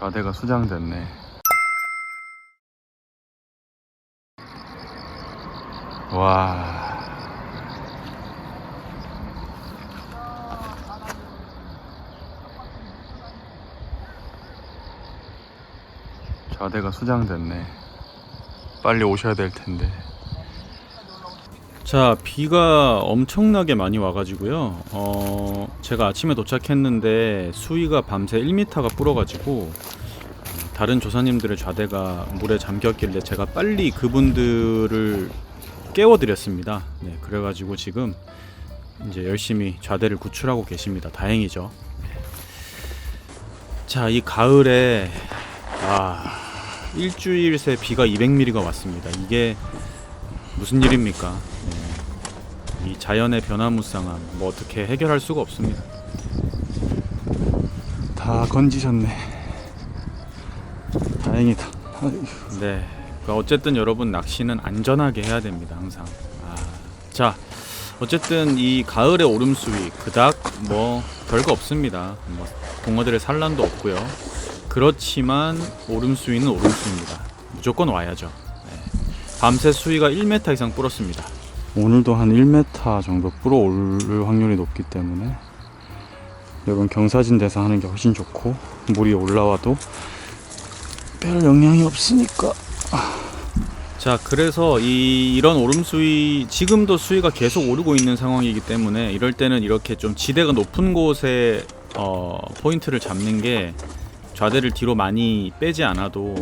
좌대가 수장됐네. 와. 좌대가 수장됐네. 빨리 오셔야 될 텐데. 자, 비가 엄청나게 많이 와가지고요. 어, 제가 아침에 도착했는데 수위가 밤새 1m가 불어가지고 다른 조사님들의 좌대가 물에 잠겼길래 제가 빨리 그분들을 깨워드렸습니다. 네, 그래가지고 지금 이제 열심히 좌대를 구출하고 계십니다. 다행이죠. 자, 이 가을에 아 일주일 새 비가 200mm가 왔습니다. 이게 무슨 일입니까? 네. 이 자연의 변화무쌍함 뭐 어떻게 해결할 수가 없습니다. 다 건지셨네. 다행이다. 네. 그러니까 어쨌든 여러분 낚시는 안전하게 해야 됩니다. 항상. 아, 자, 어쨌든 이 가을의 오름수위 그닥 뭐 별거 없습니다. 뭐 붕어들의 산란도 없고요. 그렇지만 오름수위는 오름수위입니다. 무조건 와야죠. 네. 밤새 수위가 1m 이상 불었습니다. 오늘도 한 1m 정도 불어올 확률이 높기 때문에 여러분 경사진대서 하는 게 훨씬 좋고 물이 올라와도 별 영향이 없으니까 자 그래서 이 이런 오름 수위 지금도 수위가 계속 오르고 있는 상황이기 때문에 이럴 때는 이렇게 좀 지대가 높은 곳에 어, 포인트를 잡는 게 좌대를 뒤로 많이 빼지 않아도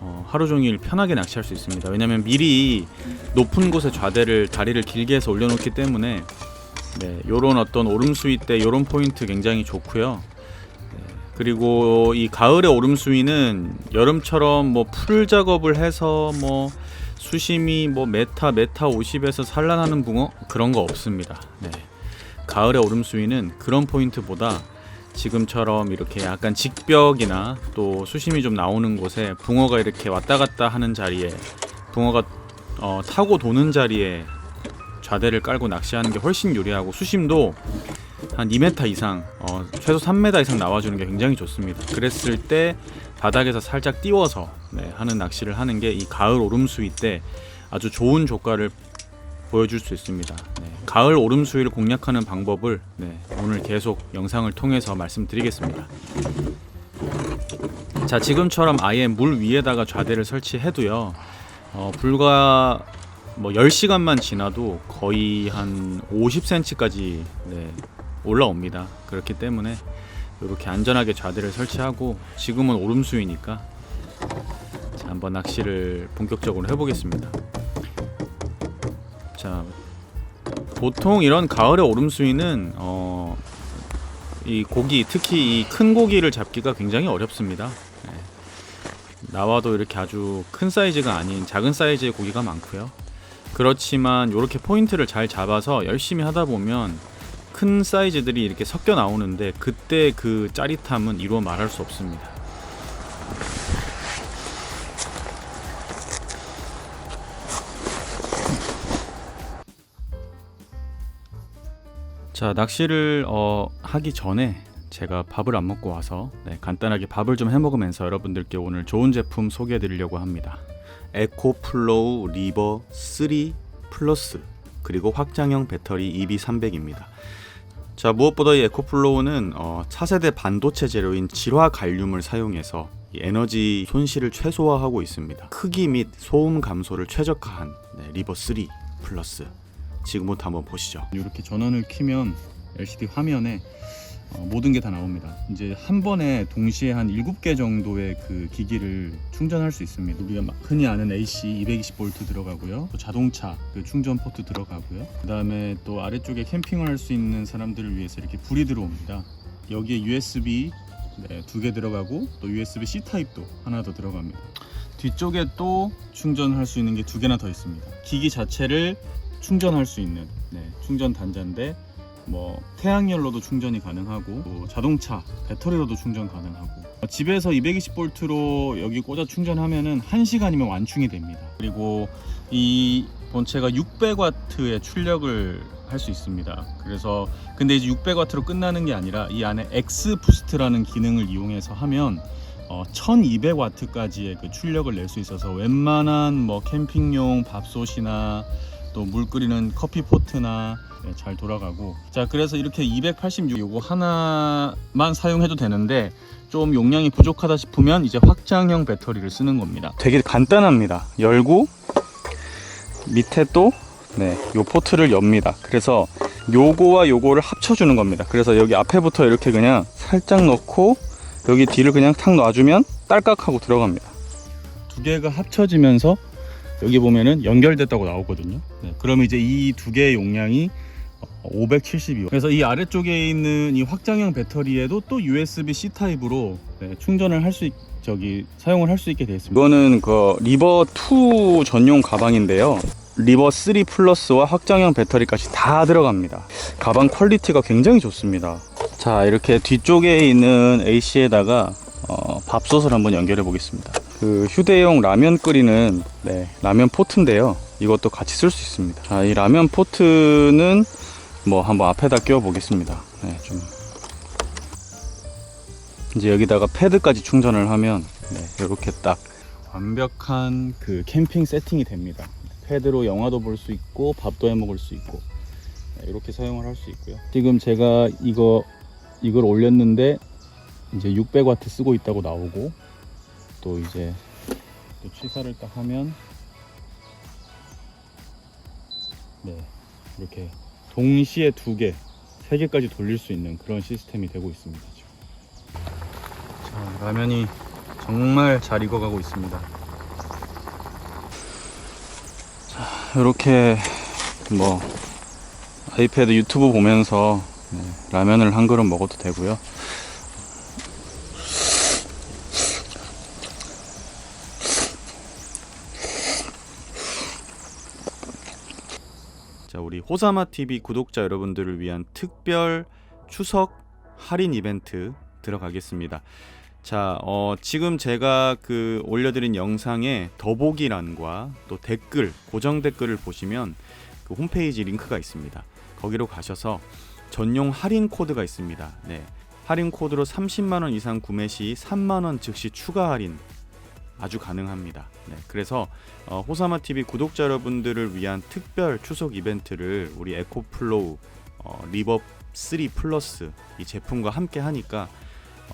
어, 하루 종일 편하게 낚시할 수 있습니다. 왜냐면 미리 높은 곳에 좌대를 다리를 길게 해서 올려놓기 때문에 네, 요런 어떤 오름 수위 때 요런 포인트 굉장히 좋고요. 네, 그리고 이 가을의 오름 수위는 여름처럼 뭐 풀 작업을 해서 뭐 수심이 뭐 메타 메타 50에서 산란하는 붕어 그런 거 없습니다. 네. 가을의 오름 수위는 그런 포인트보다 지금처럼 이렇게 약간 직벽이나 또 수심이 좀 나오는 곳에 붕어가 이렇게 왔다 갔다 하는 자리에 붕어가 어, 타고 도는 자리에 좌대를 깔고 낚시하는 게 훨씬 유리하고 수심도 한 2m 이상, 어, 최소 3m 이상 나와주는 게 굉장히 좋습니다. 그랬을 때 바닥에서 살짝 띄워서 네, 하는 낚시를 하는 게 이 가을 오름수위 때 아주 좋은 조과를 보여줄 수 있습니다. 네, 가을 오름수위를 공략하는 방법을 네, 오늘 계속 영상을 통해서 말씀드리겠습니다. 자 지금처럼 아예 물 위에다가 좌대를 설치해도요 어, 불과 뭐 10시간만 지나도 거의 한 50cm까지 네, 올라옵니다. 그렇기 때문에 이렇게 안전하게 좌대를 설치하고 지금은 오름수위니까 자, 한번 낚시를 본격적으로 해보겠습니다. 자, 보통 이런 가을의 오름수위는 어, 이 고기 특히 이 큰 고기를 잡기가 굉장히 어렵습니다. 네. 나와도 이렇게 아주 큰 사이즈가 아닌 작은 사이즈의 고기가 많고요. 그렇지만 이렇게 포인트를 잘 잡아서 열심히 하다 보면 큰 사이즈들이 이렇게 섞여 나오는데 그때 그 짜릿함은 이루어 말할 수 없습니다. 자 낚시를 어, 하기 전에 제가 밥을 안 먹고 와서 네, 간단하게 밥을 좀 해 먹으면서 여러분들께 오늘 좋은 제품 소개해 드리려고 합니다. 에코플로우 리버 3 플러스 그리고 확장형 배터리 EB300입니다. 자 무엇보다 이 에코플로우는 어, 차세대 반도체 재료인 질화 갈륨을 사용해서 이 에너지 손실을 최소화하고 있습니다. 크기 및 소음 감소를 최적화한 네, 리버 3 플러스 지금부터 한번 보시죠. 이렇게 전원을 키면 LCD 화면에 어, 모든 게 다 나옵니다. 이제 한 번에 동시에 한 7개 정도의 그 기기를 충전할 수 있습니다. 우리가 막 흔히 아는 AC 220V 들어가고요. 또 자동차 그 충전 포트 들어가고요. 그 다음에 또 아래쪽에 캠핑을 할 수 있는 사람들을 위해서 이렇게 불이 들어옵니다. 여기에 USB 네, 두 개 들어가고 또 USB-C 타입도 하나 더 들어갑니다. 뒤쪽에 또 충전할 수 있는 게 두 개나 더 있습니다. 기기 자체를 충전할 수 있는 네, 충전 단자인데 뭐 태양열로도 충전이 가능하고 또 자동차 배터리로도 충전 가능하고 어, 집에서 220V로 여기 꽂아 충전하면은 1시간이면 완충이 됩니다. 그리고 이 본체가 600W의 출력을 할 수 있습니다. 그래서 근데 이제 600W로 끝나는 게 아니라 이 안에 X 부스트라는 기능을 이용해서 하면 어, 1200와트까지의 그 출력을 낼 수 있어서 웬만한 뭐 캠핑용 밥솥이나 또 물 끓이는 커피 포트나 네, 잘 돌아가고. 자 그래서 이렇게 286 요거 하나만 사용해도 되는데 좀 용량이 부족하다 싶으면 이제 확장형 배터리를 쓰는 겁니다. 되게 간단합니다. 열고 밑에 또 네, 요 포트를 엽니다. 그래서 요거와 요거를 합쳐주는 겁니다. 그래서 여기 앞에부터 이렇게 그냥 살짝 넣고 여기 뒤를 그냥 탁 놔주면 딸깍하고 들어갑니다. 두 개가 합쳐지면서 여기 보면은 연결됐다고 나오거든요 네, 그러면 이제 이 두 개의 용량이 572. 그래서 이 아래쪽에 있는 이 확장형 배터리에도 또 USB-C 타입으로 네, 충전을 할수 있, 저기 사용을 할 수 있게 되어 있습니다. 이거는 그 리버 2 전용 가방인데요. 리버 3 플러스와 확장형 배터리까지 다 들어갑니다. 가방 퀄리티가 굉장히 좋습니다. 자, 이렇게 뒤쪽에 있는 AC에다가 어, 밥솥을 한번 연결해 보겠습니다. 그 휴대용 라면 끓이는 네, 라면 포트인데요. 이것도 같이 쓸 수 있습니다. 자, 이 라면 포트는 뭐 한번 앞에다 끼워 보겠습니다. 네, 좀 이제 여기다가 패드까지 충전을 하면 네, 이렇게 딱 완벽한 그 캠핑 세팅이 됩니다. 패드로 영화도 볼 수 있고 밥도 해 먹을 수 있고 네, 이렇게 사용을 할 수 있고요. 지금 제가 이거 이걸 올렸는데 이제 600와트 쓰고 있다고 나오고 또 이제 또 취사를 딱 하면 네 이렇게 동시에 두 개, 세 개까지 돌릴 수 있는 그런 시스템이 되고 있습니다. 자, 라면이 정말 잘 익어가고 있습니다. 자, 이렇게 뭐 아이패드 유튜브 보면서 네, 라면을 한 그릇 먹어도 되고요. 자, 우리 호사마 TV 구독자 여러분들을 위한 특별 추석 할인 이벤트 들어가겠습니다. 자, 어, 지금 제가 그 올려드린 영상에 더보기란과 또 댓글, 고정 댓글을 보시면 그 홈페이지 링크가 있습니다. 거기로 가셔서 전용 할인 코드가 있습니다. 네. 할인 코드로 30만 원 이상 구매 시 3만 원 즉시 추가 할인 아주 가능합니다. 네, 그래서 어, 호사마 TV 구독자 여러분들을 위한 특별 추석 이벤트를 우리 에코플로우 어, 리버 3 플러스 이 제품과 함께 하니까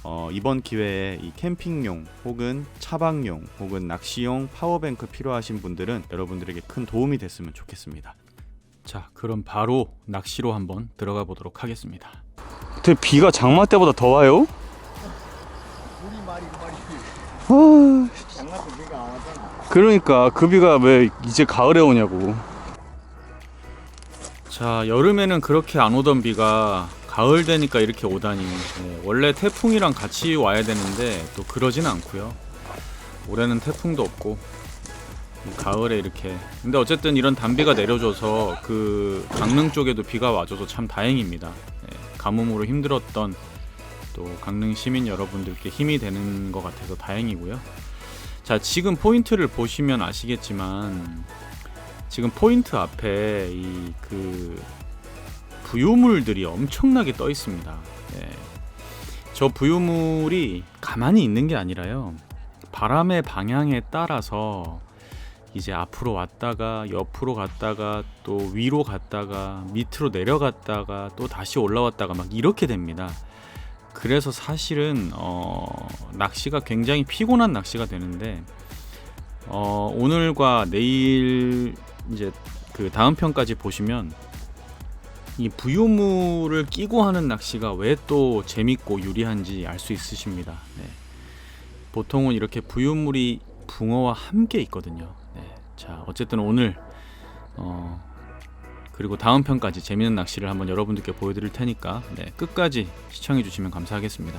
어, 이번 기회에 이 캠핑용 혹은 차박용 혹은 낚시용 파워뱅크 필요하신 분들은 여러분들에게 큰 도움이 됐으면 좋겠습니다. 자, 그럼 바로 낚시로 한번 들어가 보도록 하겠습니다. 되게 비가 장마 때보다 더 와요? 우리 말이 그 말이 아, 장난도 비가 안 왔잖아. 그러니까 그 비가 왜 이제 가을에 오냐고. 자 여름에는 그렇게 안 오던 비가 가을 되니까 이렇게 오다니 네, 원래 태풍이랑 같이 와야 되는데 또 그러진 않고요. 올해는 태풍도 없고 가을에 이렇게 근데 어쨌든 이런 단비가 내려줘서 그 강릉 쪽에도 비가 와줘서 참 다행입니다. 네, 가뭄으로 힘들었던 또 강릉 시민 여러분들께 힘이 되는 것 같아서 다행이고요. 자, 지금 포인트를 보시면 아시겠지만 지금 포인트 앞에 이 그 부유물들이 엄청나게 떠 있습니다. 네. 저 부유물이 가만히 있는 게 아니라요. 바람의 방향에 따라서 이제 앞으로 왔다가 옆으로 갔다가 또 위로 갔다가 밑으로 내려갔다가 또 다시 올라왔다가 막 이렇게 됩니다. 그래서 사실은 어, 낚시가 굉장히 피곤한 낚시가 되는데 어, 오늘과 내일 이제 그 다음 편까지 보시면 이 부유물을 끼고 하는 낚시가 왜 또 재밌고 유리한지 알 수 있으십니다. 네. 보통은 이렇게 부유물이 붕어와 함께 있거든요. 네. 자, 어쨌든 오늘 어, 그리고 다음 편까지 재밌는 낚시를 한번 여러분들께 보여드릴 테니까 네, 끝까지 시청해 주시면 감사하겠습니다.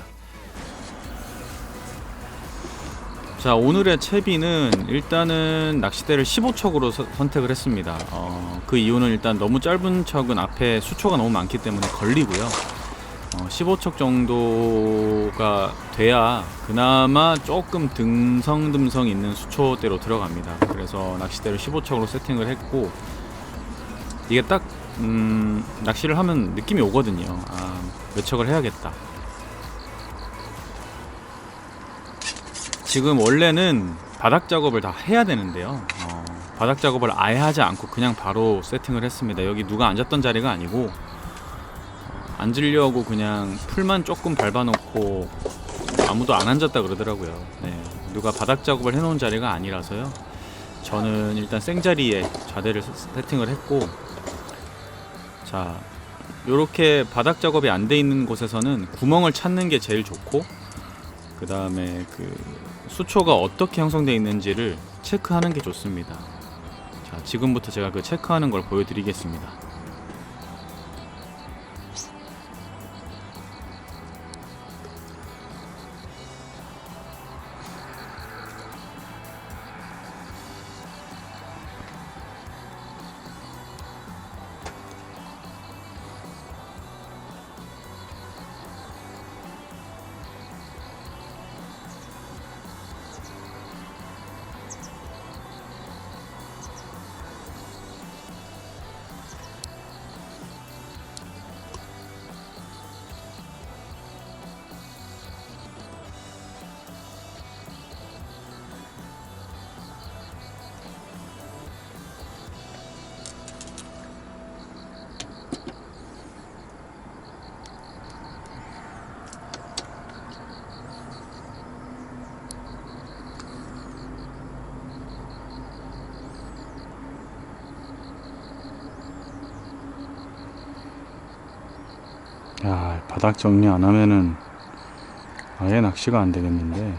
자 오늘의 채비는 일단은 낚싯대를 15척으로 서- 선택을 했습니다. 어, 그 이유는 일단 너무 짧은 척은 앞에 수초가 너무 많기 때문에 걸리고요. 어, 15척 정도가 돼야 그나마 조금 듬성듬성 있는 수초대로 들어갑니다. 그래서 낚싯대를 15척으로 세팅을 했고 이게 딱 음, 낚시를 하면 느낌이 오거든요. 아, 몇 척을 해야겠다. 지금 원래는 바닥 작업을 다 해야 되는데요. 어, 바닥 작업을 아예 하지 않고 그냥 바로 세팅을 했습니다. 여기 누가 앉았던 자리가 아니고 어, 앉으려고 그냥 풀만 조금 밟아놓고 아무도 안 앉았다 그러더라고요. 네, 누가 바닥 작업을 해놓은 자리가 아니라서요. 저는 일단 생자리에 좌대를 세- 세팅을 했고 자 요렇게 바닥 작업이 안 돼 있는 곳에서는 구멍을 찾는 게 제일 좋고 그 다음에 그 수초가 어떻게 형성되어 있는지를 체크하는 게 좋습니다. 자 지금부터 제가 그 체크하는 걸 보여드리겠습니다. 바닥 정리 안 하면은 아예 낚시가 안 되겠는데.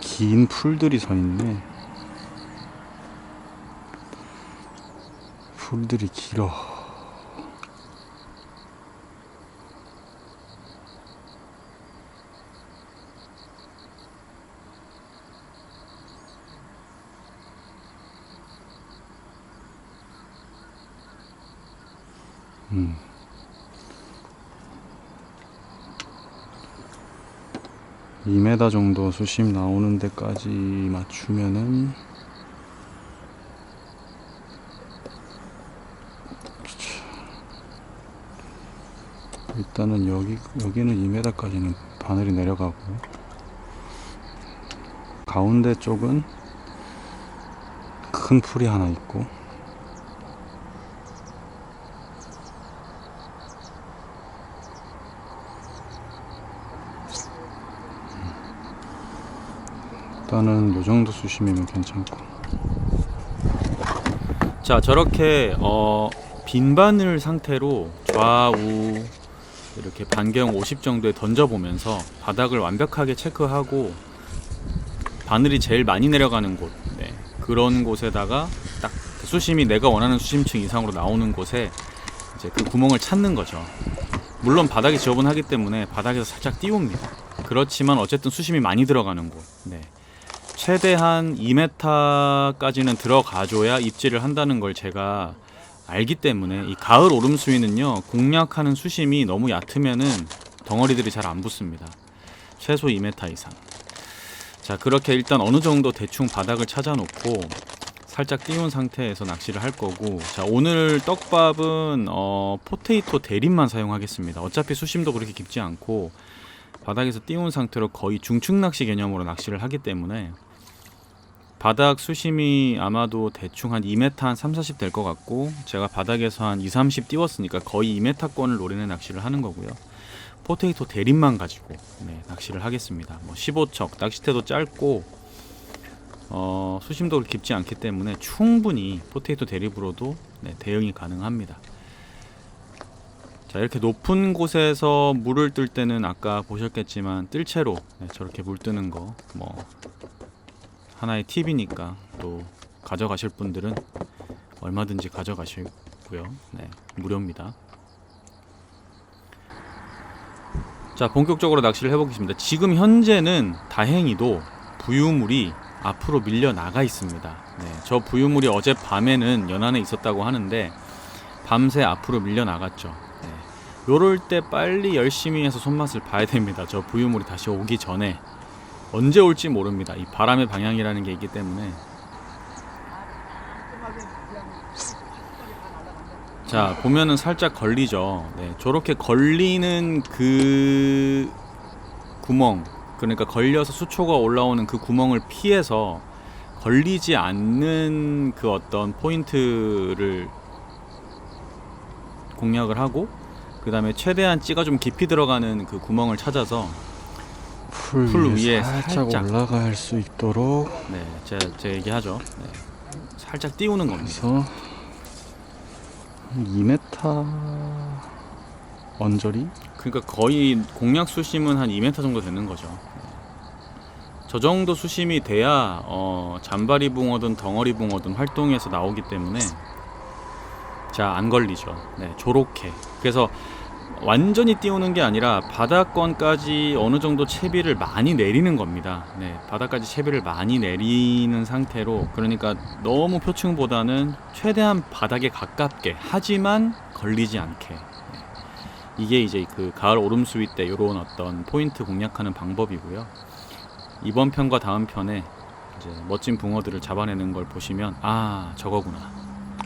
긴 풀들이 서 있네. 풀들이 길어. 4m 정도 수심 나오는 데까지 맞추면은 일단은 여기 여기는 2m까지는 바늘이 내려가고 가운데 쪽은 큰 풀이 하나 있고 일단은 요 정도 수심이면 괜찮고. 자 저렇게 어, 빈 바늘 상태로 좌우 이렇게 반경 50 정도에 던져보면서 바닥을 완벽하게 체크하고 바늘이 제일 많이 내려가는 곳 네, 그런 곳에다가 딱그 수심이 내가 원하는 수심층 이상으로 나오는 곳에 이제 그 구멍을 찾는 거죠. 물론 바닥이 지저분하기 때문에 바닥에서 살짝 띄웁니다. 그렇지만 어쨌든 수심이 많이 들어가는 곳 네. 최대한 2m까지는 들어가줘야 입질을 한다는 걸 제가 알기 때문에 이 가을 오름수위는요 공략하는 수심이 너무 얕으면은 덩어리들이 잘 안 붙습니다. 최소 2m 이상. 자 그렇게 일단 어느 정도 대충 바닥을 찾아놓고 살짝 띄운 상태에서 낚시를 할 거고 자 오늘 떡밥은 어, 포테이토 대림만 사용하겠습니다. 어차피 수심도 그렇게 깊지 않고 바닥에서 띄운 상태로 거의 중층 낚시 개념으로 낚시를 하기 때문에 바닥 수심이 아마도 대충 한 2m 한 3, 40 될 것 같고 제가 바닥에서 한 2, 30 띄웠으니까 거의 2m권을 노리는 낚시를 하는 거고요. 포테이토 대림만 가지고 네, 낚시를 하겠습니다. 뭐 15척 낚시대도 짧고 어, 수심도 깊지 않기 때문에 충분히 포테이토 대립으로도 네, 대응이 가능합니다. 자 이렇게 높은 곳에서 물을 뜰 때는 아까 보셨겠지만 뜰채로 네, 저렇게 물 뜨는 거뭐 하나의 팁이니까 또 가져가실 분들은 얼마든지 가져가시고요. 네, 무료입니다. 자, 본격적으로 낚시를 해보겠습니다. 지금 현재는 다행히도 부유물이 앞으로 밀려 나가 있습니다. 네, 저 부유물이 어젯 밤에는 연안에 있었다고 하는데 밤새 앞으로 밀려 나갔죠. 네, 요럴 때 빨리 열심히 해서 손맛을 봐야 됩니다. 저 부유물이 다시 오기 전에 언제 올지 모릅니다. 이 바람의 방향이라는 게 있기 때문에 자 보면은 살짝 걸리죠. 네, 저렇게 걸리는 그 구멍 그러니까 걸려서 수초가 올라오는 그 구멍을 피해서 걸리지 않는 그 어떤 포인트를 공략을 하고 그 다음에 최대한 찌가 좀 깊이 들어가는 그 구멍을 찾아서 풀, 풀 위에, 살짝, 살짝. 올라갈 수 있도록 네, 제, 제 얘기하죠. 네. 살짝 띄우는 겁니다. 해서 한 2m 언저리? 그러니까 거의 공략 수심은 한 2m 정도 되는 거죠. 네. 저 정도 수심이 돼야 어, 잔바리 붕어든 덩어리 붕어든 활동에서 나오기 때문에 자 안 걸리죠. 네, 조렇게. 그래서 완전히 띄우는 게 아니라 바닥권까지 어느 정도 채비를 많이 내리는 겁니다. 네, 바닥까지 채비를 많이 내리는 상태로 그러니까 너무 표층보다는 최대한 바닥에 가깝게 하지만 걸리지 않게 네. 이게 이제 그 가을 오름 수위 때 이런 어떤 포인트 공략하는 방법이고요. 이번 편과 다음 편에 이제 멋진 붕어들을 잡아내는 걸 보시면 아 저거구나.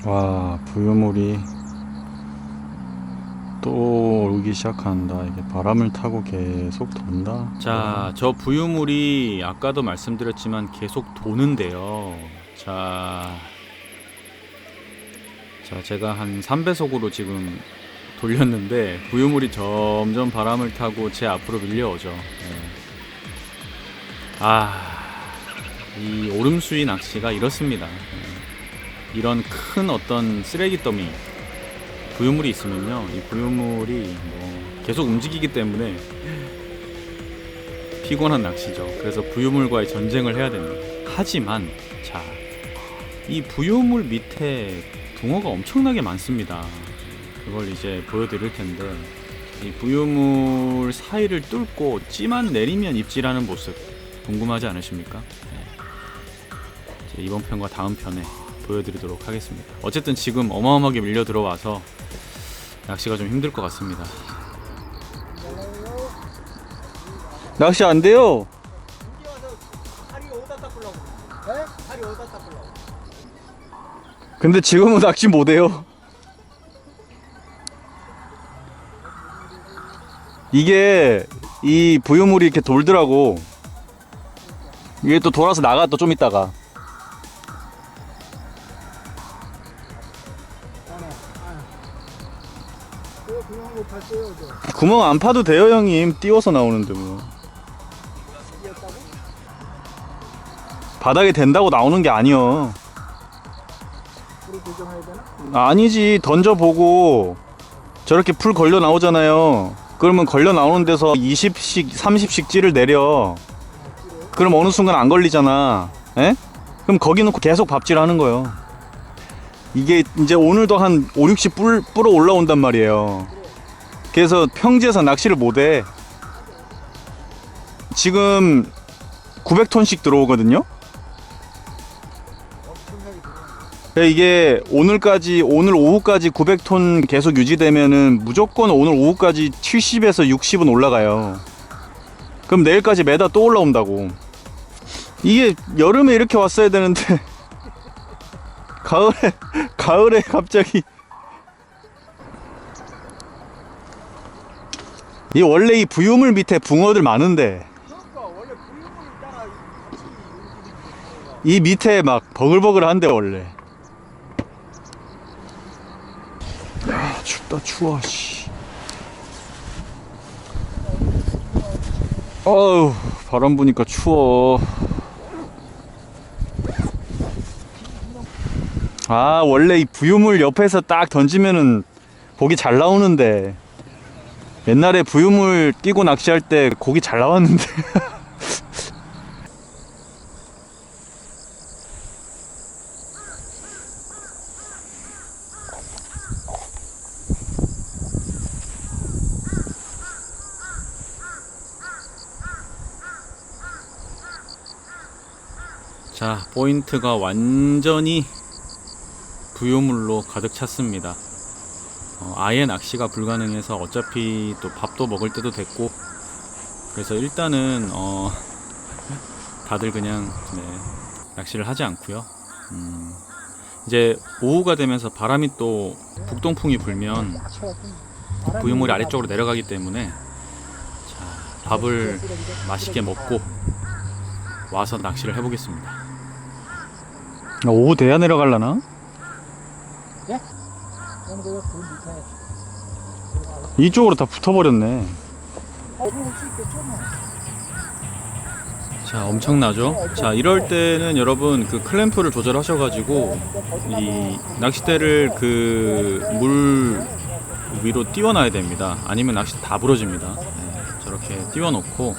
와 부유물이 또 오기 시작한다 이게 바람을 타고 계속 돈다 자, 저 부유물이 아까도 말씀드렸지만 계속 도는데요. 자, 자, 제가 한 3배속으로 지금 돌렸는데 부유물이 점점 바람을 타고 제 앞으로 밀려오죠. 네. 아, 이 오름수위 낚시가 이렇습니다. 네. 이런 큰 어떤 쓰레기 더미 부유물이 있으면요, 이 부유물이 뭐 계속 움직이기 때문에 피곤한 낚시죠. 그래서 부유물과의 전쟁을 해야 됩니다. 하지만 자, 이 부유물 밑에 붕어가 엄청나게 많습니다. 그걸 이제 보여드릴 텐데 이 부유물 사이를 뚫고 찌만 내리면 입질하는 모습 궁금하지 않으십니까? 네. 이번 편과 다음 편에 보여드리도록 하겠습니다. 어쨌든 지금 어마어마하게 밀려 들어와서 낚시가 좀 힘들 것 같습니다. 낚시 안 돼요? 근데 지금은 낚시 못 해요 이게 이 부유물이 이렇게 돌더라고 이게 또 돌아서 나가 또 좀 있다가 구멍 안 파도 돼요 형님. 띄워서 나오는데 뭐? 바닥에 된다고 나오는 게 아니여? 아니지. 던져보고 저렇게 풀 걸려 나오잖아요. 그러면 걸려 나오는 데서 20씩 30씩 찌를 내려. 그럼 어느 순간 안 걸리잖아. 에? 그럼 거기 놓고 계속 밥질 하는 거예요. 이게 이제 오늘도 한 5, 60 뿔, 불어 올라온단 말이에요 그래서 평지에서 낚시를 못해 지금 900톤씩 들어오거든요. 그러니까 이게 오늘까지 오늘 오후까지 900톤 계속 유지되면은 무조건 오늘 오후까지 70에서 60은 올라가요. 그럼 내일까지 매다 또 올라온다고. 이게 여름에 이렇게 왔어야 되는데 가을에 가을에 갑자기 이 원래 이 부유물 밑에 붕어들 많은데 그러니까 이 밑에 막 버글버글한데 원래. 야 춥다 추워 씨. 어우 바람 부니까 추워. 아 원래 이 부유물 옆에서 딱 던지면은 고기 잘 나오는데 옛날에 부유물 끼고 낚시할 때 고기 잘 나왔는데. 자, 포인트가 완전히 부요물로 가득 찼습니다. 어, 아예 낚시가 불가능해서 어차피 또 밥도 먹을 때도 됐고, 그래서 일단은 어, 다들 그냥 네, 낚시를 하지 않고요. 음, 이제 오후가 되면서 바람이 또 북동풍이 불면 부유물이 아래쪽으로 내려가기 때문에 자, 밥을 맛있게 먹고 와서 낚시를 해보겠습니다. 아, 오후 돼야 내려갈라나? 그럼 이쪽으로 다 붙어버렸네. 자, 엄청나죠? 자, 이럴 때는 여러분 그 클램프를 조절하셔가지고 이 낚싯대를 그 물 위로 띄워놔야 됩니다. 아니면 낚시 다 부러집니다. 네, 저렇게 띄워놓고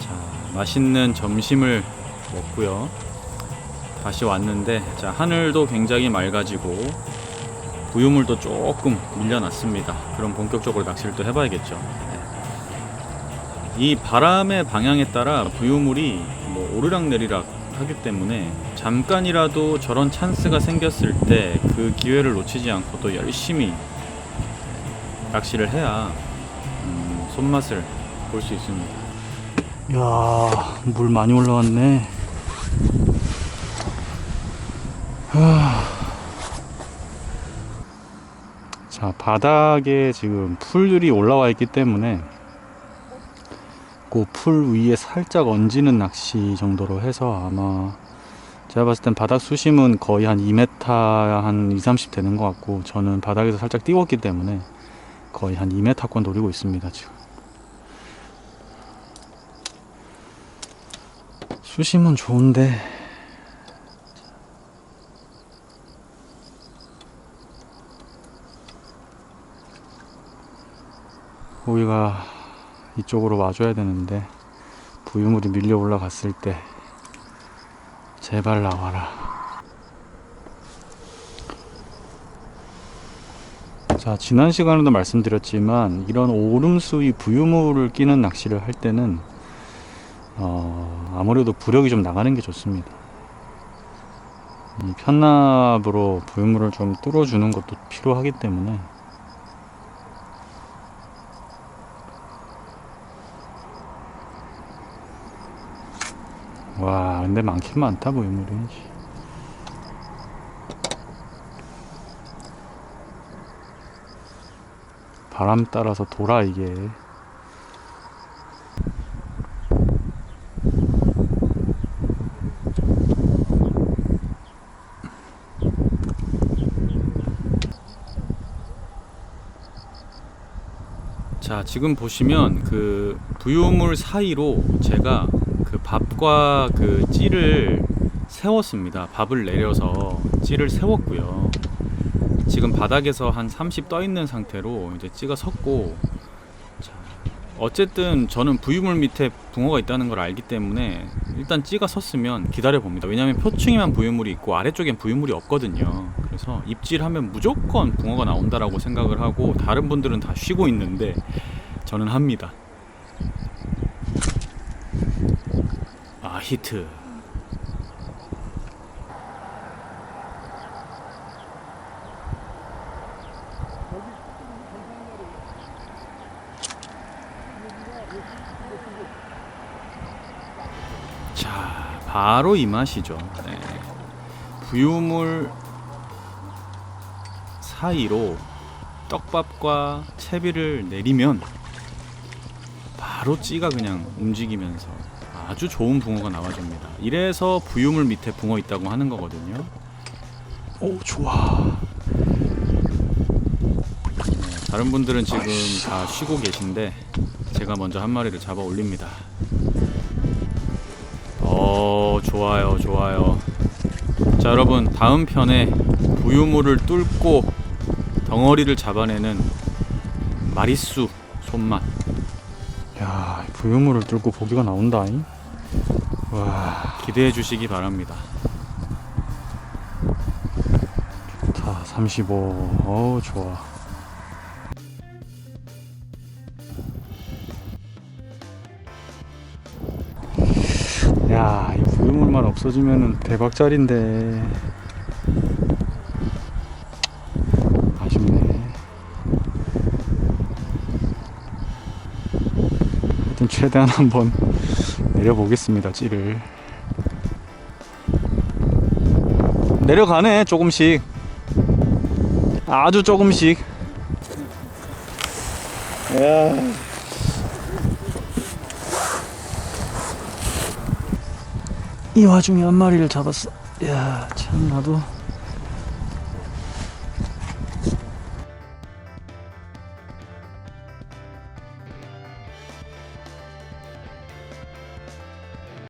자, 맛있는 점심을 먹고요. 다시 왔는데 자, 하늘도 굉장히 맑아지고 부유물도 조금 밀려났습니다. 그럼 본격적으로 낚시를 또 해봐야겠죠. 네. 이 바람의 방향에 따라 부유물이 뭐 오르락 내리락 하기 때문에 잠깐이라도 저런 찬스가 생겼을 때 그 기회를 놓치지 않고 또 열심히 낚시를 해야 음, 손맛을 볼 수 있습니다. 야, 물 많이 올라왔네. 자, 바닥에 지금 풀들이 올라와 있기 때문에 그 풀 위에 살짝 얹이는 낚시 정도로 해서 아마 제가 봤을 땐 바닥 수심은 거의 한 2m 한 2, 30 되는 것 같고 저는 바닥에서 살짝 띄웠기 때문에 거의 한 2m권 노리고 있습니다 지금. 수심은 좋은데 고기가 이쪽으로 와줘야 되는데 부유물이 밀려 올라갔을 때 제발 나와라 자 지난 시간에도 말씀드렸지만 이런 오름수위 부유물을 끼는 낚시를 할 때는 어, 아무래도 부력이 좀 나가는 게 좋습니다. 이 편납으로 부유물을 좀 뚫어주는 것도 필요하기 때문에 와 근데 많긴 많다 부유물이. 바람 따라서 돌아 이게. 자, 지금 보시면 그 부유물 사이로 제가 그 밥과 그 찌를 세웠습니다. 밥을 내려서 찌를 세웠고요. 지금 바닥에서 한 30 떠 있는 상태로 이제 찌가 섰고 자, 어쨌든 저는 부유물 밑에 붕어가 있다는 걸 알기 때문에 일단 찌가 섰으면 기다려 봅니다. 왜냐하면 표층에만 부유물이 있고 아래쪽엔 부유물이 없거든요. 그래서 입질하면 무조건 붕어가 나온다라고 생각을 하고 다른 분들은 다 쉬고 있는데 저는 합니다. 아 히트. 자, 바로 이 맛이죠. 네. 부유물 사이로 떡밥과 채비를 내리면 바로 찌가 그냥 움직이면서 아주 좋은 붕어가 나와줍니다. 이래서 부유물 밑에 붕어 있다고 하는 거거든요. 오 좋아 네, 다른 분들은 지금 다 쉬고 계신데 제가 먼저 한 마리를 잡아 올립니다. 어, 좋아요, 좋아요. 자, 여러분, 다음 편에 부유물을 뚫고 덩어리를 잡아내는 마리수 손맛. 야 부유물을 뚫고 고기가 나온다잉 와 기대해 주시기 바랍니다. 좋다 35 어우 좋아. 야 이 부유물만 없어지면은 대박짜린데. 아쉽네. 하여튼 최대한 한번 내려보겠습니다 찌를. 내려가네 조금씩. 아주 조금씩. 야. 이 와중에 한 마리를 잡았어. 야 참 나도